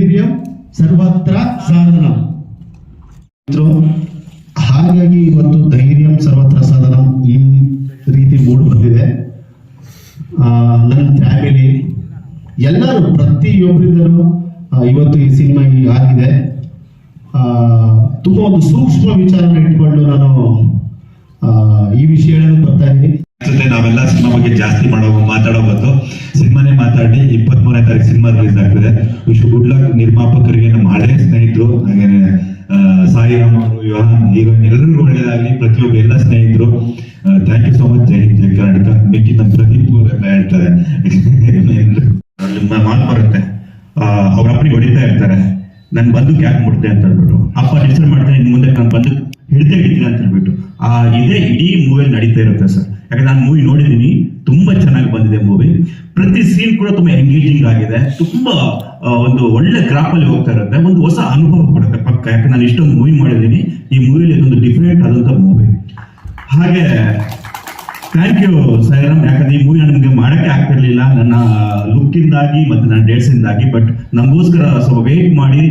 ಧೈರ್ಯಂ ಸರ್ವತ್ರ ಸಾಧನ. ಹಾಗಾಗಿ ಇವತ್ತು ಧೈರ್ಯಂ ಸರ್ವತ್ರ ಸಾಧನ ಈ ರೀತಿ ಮೂಡ್ ಬಂದಿದೆ. ಆ, ನನ್ನ ಫ್ಯಾಮಿಲಿ ಎಲ್ಲರೂ ಪ್ರತಿಯೊಬ್ಬರಿಂದಲೂ ಇವತ್ತು ಈ ಸಿನಿಮಾ ಈ ಆಗಿದೆ. ಆ, ತುಂಬಾ ಒಂದು ಸೂಕ್ಷ್ಮ ವಿಚಾರನ ಇಟ್ಕೊಂಡು ನಾನು ಆ, ಈ ವಿಷಯ ಬರ್ತಾ ಇದ್ದೀನಿ. ನಾವೆಲ್ಲ ಸಿನಿಮಾ ಬಗ್ಗೆ ಜಾಸ್ತಿ ಮಾಡೋ ಮಾತಾಡೋ ಮಾತಾಡಿ ತಾರೀಕು ಸಿನಿಮಾ ರಿಲೀಸ್ ಆಗ್ತದೆ ವಿಶ್ ಗುಡ್ ಲಕ್ ನಿರ್ಮಾಪಕರಿಗೆ ನಮ್ಮ ಹಳೆ ಸ್ನೇಹಿತರು, ಹಾಗೇನೆ ಸಾಯಿ ರಾಮ್ ಅವರು ಯುವನ್ ಹೀರೋಯಿನ್ ಎಲ್ಲರಿಗೂ ಒಳ್ಳೇದಾಗಲಿ, ಪ್ರತಿಯೊಬ್ಬ ಎಲ್ಲ ಸ್ನೇಹಿತರು. ಥ್ಯಾಂಕ್ ಯು ಸೋ ಮಚ್ ಜೈ ಹಿಂದ್, ಜೈ ಕರ್ನಾಟಕ. ಮಿಕ್ಕಿ ನಮ್ಮ ಪ್ರದೀಪ್ ಹೇಳ್ತಾರೆ ಮಾತು ಬರುತ್ತೆ. ಅವ್ರ ಅಪ್ಪನಿಗೆ ಹೊಡಿತಾ ಇರ್ತಾರೆ. ನನ್ ಬಂದು ಯಾಕೆ ಮುಡ್ತೆ ಅಂತ ಹೇಳ್ಬಿಟ್ಟು. ಅಪ್ಪ, ಹೆಸರು ಮಾಡ್ತಾರೆ ಇನ್ ಮುಂದೆ ನಾನು ಬಂದು ಹಿಡಿದೇ ಹಿಡಿತೀನಿ ಅಂತ ಹೇಳ್ಬಿಟ್ಟು. ಆ, ಇದೇ ಇಡೀ ಮೂವಿಯಲ್ಲಿ ನಡೀತಾ ಇರುತ್ತೆ ಸರ್. ಯಾಕಂದ್ರೆ ನಾನು ಮೂವಿ ನೋಡಿದೀನಿ ತುಂಬಾ ಚೆನ್ನಾಗಿ ಬಂದಿದೆ ಮೂವಿ ಪ್ರತಿ ಸೀನ್ ಕೂಡ ತುಂಬಾ ಎಂಗೇಜಿಂಗ್ ಆಗಿದೆ. ತುಂಬಾ ಒಂದು ಒಳ್ಳೆ ಕ್ರಾಪ್ ಅಲ್ಲಿ ಹೋಗ್ತಾ ಇರುತ್ತೆ. ಒಂದು ಹೊಸ ಅನುಭವ ಕೊಡುತ್ತೆ ಪಕ್ಕ. ಯಾಕೆ ನಾನು ಇಷ್ಟೊಂದು ಮೂವಿ ಮಾಡಿದ್ದೀನಿ. ಈ ಮೂವಿಲಿ ಒಂದು ಡಿಫ್ರೆಂಟ್ ಆದಂತ ಮೂವಿ ಹಾಗೆ ಥ್ಯಾಂಕ್ ಯು ಸೈರಾಮ್ ಯಾಕಂದ್ರೆ ಈ ಮೂವಿ ನನಗೆ ಮಾಡಕ್ಕೆ ಆಗ್ತಿರ್ಲಿಲ್ಲ. ನನ್ನ ಲುಕ್ ಇಂದಾಗಿ ಮತ್ತೆ ನನ್ನ ಡೇಟ್ಸ್ ಇಂದಾಗಿ. ಬಟ್ ನಮಗೋಸ್ಕರ ಸ್ವಲ್ಪ ವೇಟ್ ಮಾಡಿ.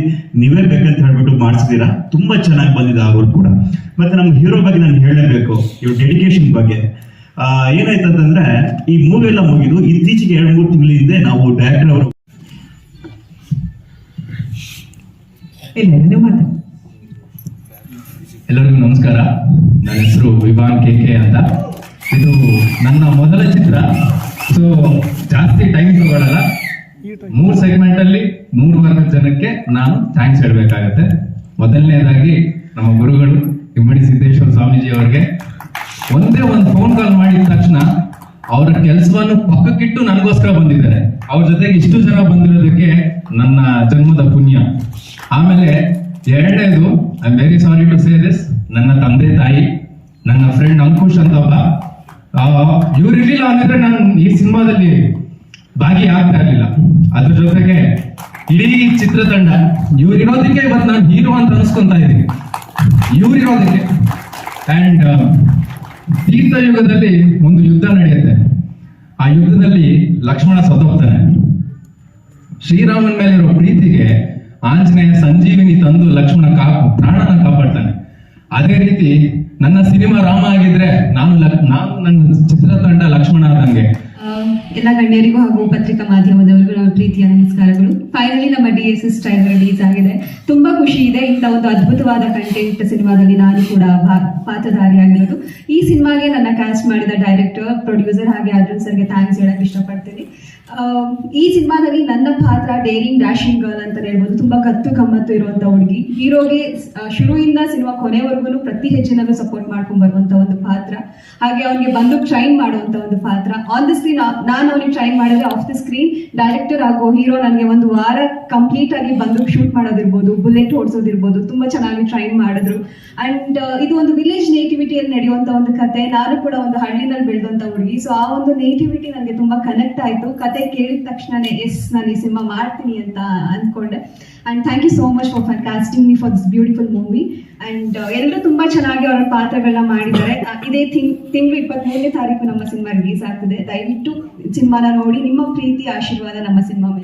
ನೀವೇ ಬೇಕಂತ ಹೇಳ್ಬಿಟ್ಟು ಮಾಡಿಸಿದೀರಾ ತುಂಬಾ ಚೆನ್ನಾಗಿ ಬಂದಿದೆ ಅವರು ಕೂಡ. ಮತ್ತೆ ನಮ್ಮ ಹೀರೋ ಬಗ್ಗೆ ನಾನು ಹೇಳಲೇಬೇಕು ಇವ್ರ ಡೆಡಿಕೇಶನ್ ಬಗ್ಗೆ. ಏನಾಯ್ತಂತಂದ್ರೆ ಈ ಮೂವಿ ಎಲ್ಲ ಮುಗಿದು ಇತ್ತೀಚೆಗೆ ಎರಡು ಮೂರು ತಿಂಗಳ ಹಿಂದೆ ನಾವು ಡೈರೆಕ್ಟರ್ ಅವರು ಎಲ್ಲರಿಗೂ ನಮಸ್ಕಾರ. ನನ್ನ ಹೆಸರು ವಿಭಾನ್ ಕೆ ಕೆ ಅಂತ. ಇದು ನನ್ನ ಮೊದಲ ಚಿತ್ರ. ಸೊ ಜಾಸ್ತಿ ಟೈಮ್ ತಗೊಳ್ಳಲ್ಲ ಮೂರು ಸೆಗ್ಮೆಂಟ್ ಅಲ್ಲಿ ಮೂರು ವರ್ಗದ ಜನಕ್ಕೆ ನಾನು ಥ್ಯಾಂಕ್ಸ್ ಹೇಳ್ಬೇಕಾಗತ್ತೆ. ಮೊದಲನೇದಾಗಿ ನಮ್ಮ ಗುರುಗಳು ಇಮ್ಮಡಿ ಸಿದ್ದೇಶ್ವರ ಸ್ವಾಮೀಜಿ ಅವರಿಗೆ. ಒಂದೇ ಒಂದು ಫೋನ್ ಕಾಲ್ ಮಾಡಿದ ತಕ್ಷಣ ಅವರ ಕೆಲಸವನ್ನು ಪಕ್ಕಕ್ಕಿಟ್ಟು ನನಗೋಸ್ಕರ ಬಂದಿದ್ದಾರೆ. ಅವ್ರ ಜೊತೆಗೆ ಇಷ್ಟು ಜನ ಬಂದಿರೋದಕ್ಕೆ ನನ್ನ ಜನ್ಮದ ಪುಣ್ಯ. ಆಮೇಲೆ ಎರಡನೇದು I very sorry to say this ನನ್ನ ತಂದೆ ತಾಯಿ, ನನ್ನ ಫ್ರೆಂಡ್ ಅಂಕುಶ್ ಅಂತ ಒಬ್ಬ ಇವ್ರು ಅಂದ್ರೆ ನಾನು ಈ ಸಿನಿಮಾದಲ್ಲಿ ಭಾಗಿ ಆಗ್ತಾ ಇರಲಿಲ್ಲ. ಅದ್ರ ಜೊತೆಗೆ ಇಡೀ ಚಿತ್ರತಂಡ, ಇವರಿರೋದಕ್ಕೆ ಇವತ್ತು ನಾನು ಹೀರೋ ಅಂತ ಅನ್ಸ್ಕೊಂತಾ ಇದ್ದೀನಿ. ಇವರಿರೋದಕ್ಕೆ. ಅಂಡ್ ತೀರ್ಥ ಯುಗದಲ್ಲಿ ಒಂದು ಯುದ್ಧ ನಡೆಯುತ್ತೆ. ಆ ಯುದ್ಧದಲ್ಲಿ ಲಕ್ಷ್ಮಣ ಸತ್ತೋಗ್ತಾನೆ. ಶ್ರೀರಾಮನ ಮೇಲಿರೋ ಪ್ರೀತಿಗೆ ಆಂಜನೇಯ ಸಂಜೀವಿನಿ ತಂದು ಲಕ್ಷ್ಮಣ ಕಾ, ಪ್ರಾಣನ ಕಾಪಾಡ್ತಾನೆ. ಅದೇ ರೀತಿ ನನ್ನ ಸಿನಿಮಾ ರಾಮ ಆಗಿದ್ರೆ ನಾನು ನಾನು ನನ್ನ ಚಿತ್ರತಂಡ ಲಕ್ಷ್ಮಣ ಆದಂಗೆ ಎಲ್ಲ ಗಣ್ಯರಿಗೂ ಹಾಗೂ ಪತ್ರಿಕಾ ಮಾಧ್ಯಮದವರಿಗೂ ನಮ್ಮ ಪ್ರೀತಿಯ ನಮಸ್ಕಾರಗಳು. ಫೈನಲಿ ನಮ್ಮ D S S time release ಆಗಿದೆ. ತುಂಬಾ ಖುಷಿ ಇದೆ. ಇಂಥ ಒಂದು ಅದ್ಭುತವಾದ ಕಂಟೆಂಟ್ ಸಿನಿಮಾದಲ್ಲಿ ನಾನು ಕೂಡ ಪಾತ್ರಧಾರಿಯಾಗಿರೋದು. ಈ ಸಿನಿಮಾಗೆ ನನ್ನ ಕ್ಯಾಸ್ಟ್ ಮಾಡಿದ ಡೈರೆಕ್ಟರ್ ಪ್ರೊಡ್ಯೂಸರ್ ಹಾಗೆ ಅರ್ಜುನ್ ಸರ್ಗೆ ಥ್ಯಾಂಕ್ಸ್ ಹೇಳಕ್ ಇಷ್ಟಪಡ್ತೀನಿ. ಈ ಸಿನಿಮಾದಲ್ಲಿ ನನ್ನ ಪಾತ್ರ ಡೇರಿಂಗ್ ಡ್ಯಾಶಿಂಗ್ ಗರ್ಲ್ ಅಂತ ಹೇಳ್ಬೋದು. ತುಂಬಾ ಕತ್ತು ಕಮ್ಮತ್ತು ಇರುವಂತ ಹುಡುಗಿ. ಹೀರೋಗೆ ಶುರುವಿಂದ ಸಿನಿಮಾ ಕೊನೆವರೆಗೂ ಪ್ರತಿ ಹೆಜ್ಜೆನಲ್ಲೂ ಸಪೋರ್ಟ್ ಮಾಡ್ಕೊಂಡ್ ಬರುವಂತ ಒಂದು ಪಾತ್ರ. ಹಾಗೆ ಅವನಿಗೆ ಬಂದು ಟ್ರೈನ್ ಮಾಡುವಂತ ಒಂದು ಪಾತ್ರ. ಆನ್ ದಿ ಸ್ಕ್ರೀನ್ ನಾನು ಅವನಿಗೆ ಟ್ರೈ ಮಾಡಿದ್ರೆ ಆಫ್ ದ ಸ್ಕ್ರೀನ್ ಡೈರೆಕ್ಟರ್ ಆಗೋ ಹೀರೋ ನನಗೆ ಒಂದು ವಾರ ಕಂಪ್ಲೀಟ್ ಆಗಿ ಬಂದು ಶೂಟ್ ಮಾಡೋದಿರ್ಬೋದು ಬುಲೆಟ್ ಓಡಿಸೋದಿರ್ಬೋದು. ತುಂಬಾ ಚೆನ್ನಾಗಿ ಟ್ರೈ ಮಾಡಿದ್ರು. ಅಂಡ್ ಇದು ಒಂದು ವಿಲೇಜ್ ನೇಟಿವಿಟಿಯಲ್ಲಿ ನಡೆಯುವಂತ ಒಂದು ಕತೆ. ನಾನು ಕೂಡ ಒಂದು ಹಳ್ಳಿನಲ್ಲಿ ಬೆಳೆದಂತ ಹುಡುಗಿ. ಸೊ ಆ ಒಂದು ನೇಟಿವಿಟಿ ನನಗೆ ತುಂಬಾ ಕನೆಕ್ಟ್ ಆಯ್ತು. ಕತೆ ಕೇಳಿದ ತಕ್ಷಣನೇ, ಎಸ್, ನಾನು ಈ ಸಿನಿಮಾ ಮಾಡ್ತೀನಿ ಅಂತ ಅಂದ್ಕೊಂಡೆ. And thank you so much for for casting me for this beautiful movie and ಎಲ್ಲರೂ ತುಂಬಾ ಚೆನ್ನಾಗಿ ಅವರ ಪಾತ್ರಗಳನ್ನ ಮಾಡಿದ್ದಾರೆ. ಇದೇ ತಿಂಗ್ ತಿಂಗಳು ಇಪ್ಪತ್ಮೂರನೇ ತಾರೀಕು ನಮ್ಮ ಸಿನಿಮಾ ರಿಲೀಸ್ ಆಗ್ತದೆ. ದಯವಿಟ್ಟು ಸಿನಿಮಾನ ನೋಡಿ, ನಿಮ್ಮ ಪ್ರೀತಿ, ಆಶೀರ್ವಾದ ನಮ್ಮ ಸಿನಿಮಾ